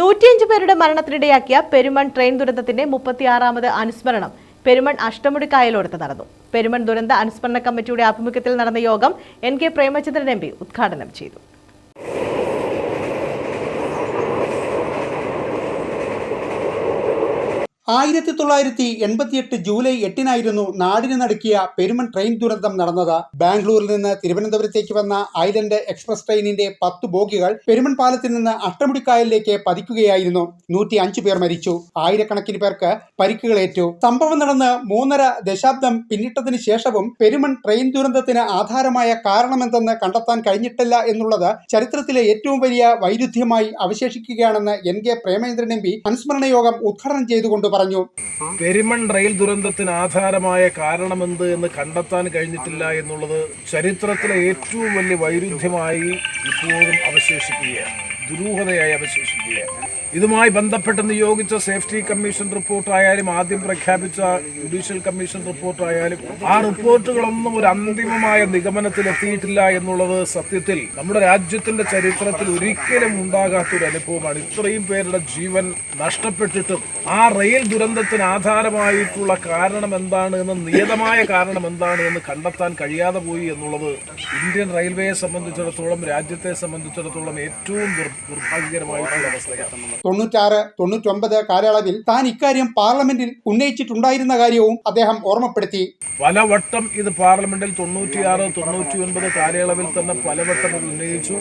നൂറ്റിയഞ്ച് പേരുടെ മരണത്തിനിടയാക്കിയ പെരുമൺ ട്രെയിൻ ദുരന്തത്തിന്റെ മുപ്പത്തിയാറാമത് അനുസ്മരണം. പെരുമൺ അഷ്ടമുടി കായലോടത്ത് നടന്നു. പെരുമൺ ദുരന്ത അനുസ്മരണ കമ്മിറ്റിയുടെ ആഭിമുഖ്യത്തിൽ നടന്ന യോഗം എൻ കെ പ്രേമചന്ദ്രൻ എം ഉദ്ഘാടനം ചെയ്തു. ആയിരത്തി തൊള്ളായിരത്തി എൺപത്തിയെട്ട് ജൂലൈ എട്ടിനായിരുന്നു നാടിന് നടുക്കിയ പെരുമൺ ട്രെയിൻ ദുരന്തം നടന്നത്. ബാംഗ്ലൂരിൽ നിന്ന് തിരുവനന്തപുരത്തേക്ക് വന്ന ഐലൻഡ് എക്സ്പ്രസ് ട്രെയിനിന്റെ പത്ത് ബോഗികൾ പെരുമൺ പാലത്തിൽ നിന്ന് അഷ്ടമുടിക്കായലിലേക്ക് പതിക്കുകയായിരുന്നു. നൂറ്റി അഞ്ചു പേർ മരിച്ചു. ആയിരക്കണക്കിന് പേർക്ക് പരിക്കുകളേറ്റു. സംഭവം നടന്ന് മൂന്നര ദശാബ്ദം പിന്നിട്ടതിന് ശേഷവും പെരുമൺ ട്രെയിൻ ദുരന്തത്തിന് ആധാരമായ കാരണമെന്തെന്ന് കണ്ടെത്താൻ കഴിഞ്ഞിട്ടില്ല എന്നുള്ളത് ചരിത്രത്തിലെ ഏറ്റവും വലിയ വൈരുദ്ധ്യമായി അവശേഷിക്കുകയാണെന്ന് N K Premendran M P അനുസ്മരണ യോഗം ഉദ്ഘാടനം ചെയ്തുകൊണ്ട് പറഞ്ഞു. പെരുമൺ റെയിൽ ദുരന്തത്തിന് ആധാരമായ കാരണമെന്ത് എന്ന് കണ്ടെത്താൻ കഴിഞ്ഞിട്ടില്ല എന്നുള്ളത് ചരിത്രത്തിലെ ഏറ്റവും വലിയ വൈരുദ്ധ്യമായി ഇപ്പോഴും അവശേഷിക്കുകയാണ്. ദുരൂഹതയായി അവശേഷിക്കുകയാണ്. ഇതുമായി ബന്ധപ്പെട്ട് നിയോഗിച്ച സേഫ്റ്റി കമ്മീഷൻ റിപ്പോർട്ടായാലും ആദ്യം പ്രഖ്യാപിച്ച ജുഡീഷ്യൽ കമ്മീഷൻ റിപ്പോർട്ടായാലും ആ റിപ്പോർട്ടുകളൊന്നും ഒരു അന്തിമമായ നിഗമനത്തിൽ എത്തിയിട്ടില്ല എന്നുള്ളത് സത്യത്തിൽ. നമ്മുടെ രാജ്യത്തിന്റെ ചരിത്രത്തിൽ ഒരിക്കലും ഉണ്ടാകാത്ത ഒരു അനുഭവമാണ്. ഇത്രയും പേരുടെ ജീവൻ നഷ്ടപ്പെട്ടിട്ടും ആ റെയിൽ ദുരന്തത്തിന് ആധാരമായിട്ടുള്ള കാരണം എന്താണ് എന്ന് നിയതമായ കാരണം എന്താണ് എന്ന് കണ്ടെത്താൻ കഴിയാതെ പോയി എന്നുള്ളത് ഇന്ത്യൻ റെയിൽവേയെ സംബന്ധിച്ചിടത്തോളം രാജ്യത്തെ സംബന്ധിച്ചിടത്തോളം ഏറ്റവും ദുർ- ദുർഭാഗ്യകരമായിട്ടുള്ള അവസ്ഥയാണ്. തൊണ്ണൂറ്റാറ് തൊണ്ണൂറ്റൊമ്പത് കാലയളവിൽ താൻ ഇക്കാര്യം പാർലമെന്റിൽ ഉന്നയിച്ചിട്ടുണ്ടായിരുന്ന കാര്യവും അദ്ദേഹം ഓർമ്മപ്പെടുത്തി. പലവട്ടം ഇത് പാർലമെന്റിൽ തൊണ്ണൂറ്റിയാറ് തൊണ്ണൂറ്റി ഒൻപത് കാലയളവിൽ തന്നെ പലവട്ടം ഉന്നയിച്ചു.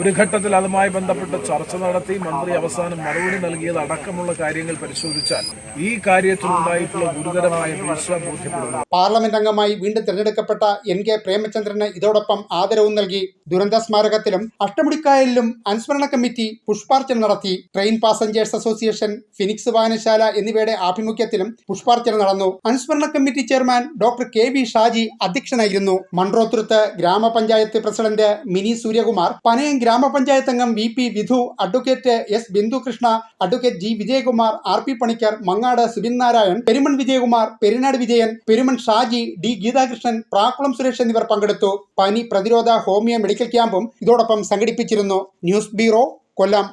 ഒരു ഘട്ടത്തിൽ അതുമായി ബന്ധപ്പെട്ട് ചർച്ച നടത്തി മന്ത്രി അവസാനം മറുപടി നൽകിയത് അടക്കമുള്ള കാര്യങ്ങൾ പരിശോധിച്ചാൽ ഈ കാര്യത്തിലുണ്ടായിട്ടുള്ള ഗുരുതരമായ വീഴ്ച ബോധ്യപ്പെടുന്നു. പാർലമെന്റ് അംഗമായി വീണ്ടും തിരഞ്ഞെടുക്കപ്പെട്ട എൻ കെ പ്രേമചന്ദ്രന് ഇതോടൊപ്പം ആദരവും നൽകി. ദുരന്ത സ്മാരകത്തിലും അഷ്ടമുടിക്കായലിലും അനുസ്മരണ കമ്മിറ്റി പുഷ്പാർച്ചന നടത്തി. ട്രെയിൻ പാസഞ്ചേഴ്സ് അസോസിയേഷൻ ഫിനിക്സ് വായനശാല എന്നിവയുടെ ആഭിമുഖ്യത്തിലും പുഷ്പാർച്ചന നടന്നു. അനുസ്മരണ committee chairman doctor K V Shaji അധ്യക്ഷനായിരുന്നു. മൺറോത്തുരുത്ത് ഗ്രാമപഞ്ചായത്ത് പ്രസിഡന്റ് മിനി സൂര്യകുമാർ പനയം ഗ്രാമപഞ്ചായത്ത് അംഗം V P Vidhu advocate S Bindukrishna advocate G Vijayakumar R P Panicker Mangad Subin Narayan Peruman Vijayakumar Perunad Vijayan Peruman Shaji D Geethakrishnan Prakkulam Suresh എന്നിവർ പങ്കെടുത്തു. പനി പ്രതിരോധ homeo medical ക്യാമ്പും ഇതോടൊപ്പം സംഘടിപ്പിച്ചിരുന്നു. News bureau Kollam.